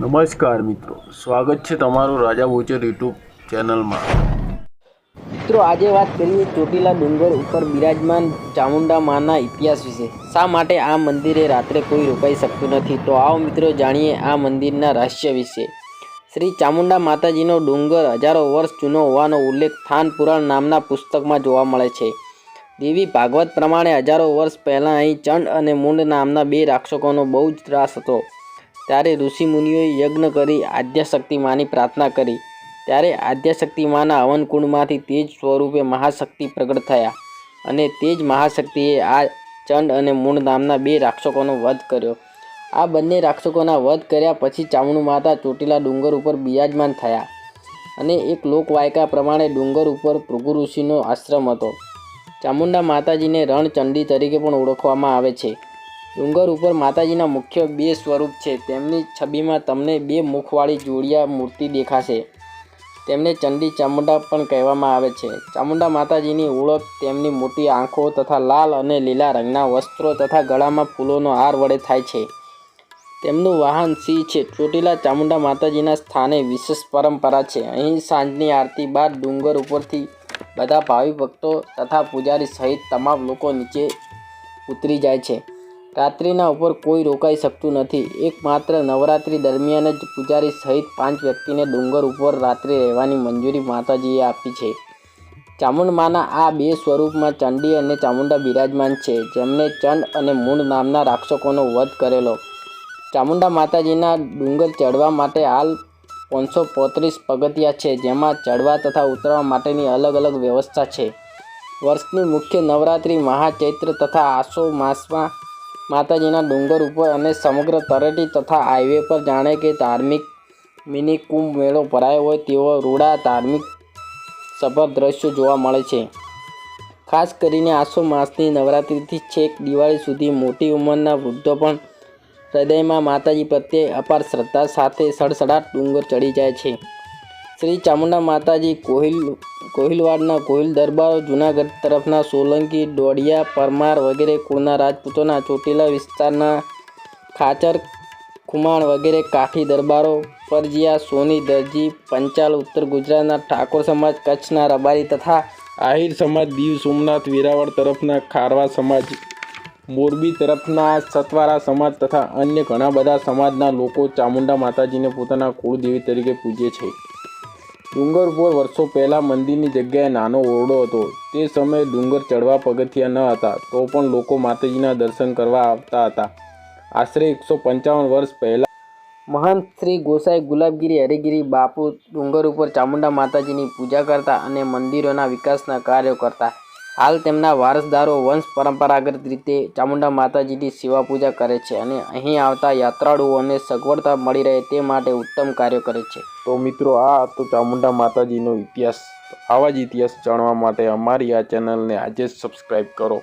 નમસ્કાર મિત્રો, સ્વાગત છે તમારું રાજા ભોચર યુટ્યુબ ચેનલમાં. મિત્રો, આજે વાત કરીએ ચોટીલા ડુંગર ઉપર બિરાજમાન ચામુંડા માના ઇતિહાસ વિશે. શા માટે આ મંદિરે રાત્રે કોઈ રોકાઈ શકતું નથી? તો આવો મિત્રો જાણીએ આ મંદિરના રહસ્ય વિશે. શ્રી ચામુંડા માતાજીનો ડુંગર હજારો વર્ષ જૂનો હોવાનો ઉલ્લેખ થાન પુરાણ નામના પુસ્તકમાં જોવા મળે છે. દેવી ભાગવત પ્રમાણે હજારો વર્ષ પહેલાં અહીં ચંડ અને મુંડ નામના બે રાક્ષકોનો બહુ જ ત્રાસ હતો. ત્યારે ઋષિમુનિઓએ યજ્ઞ કરી આદ્યશક્તિ માની પ્રાર્થના કરી. ત્યારે આદ્યશક્તિ માના હવનકુંડમાંથી તેજ સ્વરૂપે મહાશક્તિ પ્રગટ થયા અને તે જ મહાશક્તિએ આ ચંડ અને મૂળ નામના બે રાક્ષકોનો વધ કર્યો. આ બંને રાક્ષકોના વધ કર્યા પછી ચામણું માતા ચોટીલા ડુંગર ઉપર બિરાજમાન થયા અને એક લોકવાયકા પ્રમાણે ડુંગર ઉપર ભૃગુ ઋષિનો આશ્રમ હતો. ચામુંડા માતાજીને રણચંડી તરીકે પણ ઓળખવામાં આવે છે. ડુંગર ઉપર માતાજીના મુખ્ય બે સ્વરૂપ છે. તેમની છબીમાં તમને બે મુખવાળી જોડિયા મૂર્તિ દેખાશે. તેમને ચંડી ચામુંડા પણ કહેવામાં આવે છે. ચામુંડા માતાજીની ઓળખ તેમની મોટી આંખો તથા લાલ અને લીલા રંગના વસ્ત્રો તથા ગળામાં ફૂલોનો હાર વડે થાય છે. તેમનું વાહન સિંહ છે. ચોટીલા ચામુંડા માતાજીના સ્થાને વિશેષ પરંપરા છે. અહીં સાંજની આરતી બાદ ડુંગર ઉપરથી બધા ભાવિ ભક્તો તથા પૂજારી સહિત તમામ લોકો નીચે ઉતરી જાય છે. રાત્રિના ઉપર કોઈ રોકાઈ શકતું નથી. એકમાત્ર નવરાત્રિ દરમિયાન જ પૂજારી સહિત પાંચ વ્યક્તિને ડુંગર ઉપર રાત્રે રહેવાની મંજૂરી માતાજીએ આપી છે. ચામુંડમાના આ બે સ્વરૂપમાં ચંડી અને ચામુંડા બિરાજમાન છે જેમણે ચંડ અને મૂળ નામના રાક્ષકોનો વધ કરેલો. ચામુંડા માતાજીના ડુંગર ચડવા માટે હાલ પાંચસો પોત્રીસ પગથિયા છે, જેમાં ચડવા તથા ઉતરવા માટેની અલગ અલગ વ્યવસ્થા છે. વર્ષની મુખ્ય નવરાત્રિ મહાચૈત્ર તથા આસો માસમાં માતાજીના ડુંગર ઉપર અને સમગ્ર તરેટી તથા હાઈવે પર જાણે કે ધાર્મિક મિની કુંભ મેળો ભરાયો હોય તેવો રૂડા ધાર્મિક સભર દ્રશ્યો જોવા મળે છે. ખાસ કરીને આસો માસની નવરાત્રિથી છેક દિવાળી સુધી મોટી ઉંમરના વૃદ્ધો પણ હૃદયમાં માતાજી પ્રત્યે અપાર શ્રદ્ધા સાથે સડસડાટ ડુંગર ચડી જાય છે. શ્રી ચામુંડા માતાજી કોહિલ, કોહિલવાડના કોહિલ દરબારો, જૂનાગઢ તરફના સોલંકી, ડોડિયા, પરમાર વગેરે કુળના રાજપૂતોના ચોટીલા વિસ્તારના ખાચર, ખુમાણ વગેરે કાઠી દરબારો પરજીયા સોની, દરજી, પંચાલ, ઉત્તર ગુજરાતના ઠાકોર સમાજ, કચ્છના રબારી તથા આહિર સમાજ, દીવ સોમનાથ, વેરાવળ તરફના ખારવા સમાજ, મોરબી તરફના સતવારા સમાજ તથા અન્ય ઘણા બધા સમાજના લોકો ચામુંડા માતાજીને પોતાના કુળદેવી તરીકે પૂજે છે. ડુંગર ઉપર વર્ષો પહેલાં મંદિરની જગ્યાએ નાનો ઓરડો હતો. તે સમયે ડુંગર ચડવા પગથિયા ન હતા, તો પણ લોકો માતાજીના દર્શન કરવા આવતા હતા. આશરે એકસો પંચાવન વર્ષ પહેલાં મહંત શ્રી ગોસાઈ ગુલાબગીરી હરિગીરી બાપુ ડુંગર ઉપર ચામુંડા માતાજીની પૂજા કરતા અને મંદિરોના વિકાસના કાર્યો કરતા. હાલ તેમના વારસદારો વંશ પરંપરાગત રીતે ચામુંડા માતાજીની સેવા પૂજા કરે છે અને અહીં આવતા યાત્રાળુઓને સગવડતા મળી રહે તે માટે ઉત્તમ કાર્ય કરે છે. તો મિત્રો, આ તો ચામુંડા માતાજીનો ઇતિહાસ. આવા જ ઇતિહાસ જાણવા માટે અમારી આ ચેનલને આજે જ સબસ્ક્રાઈબ કરો.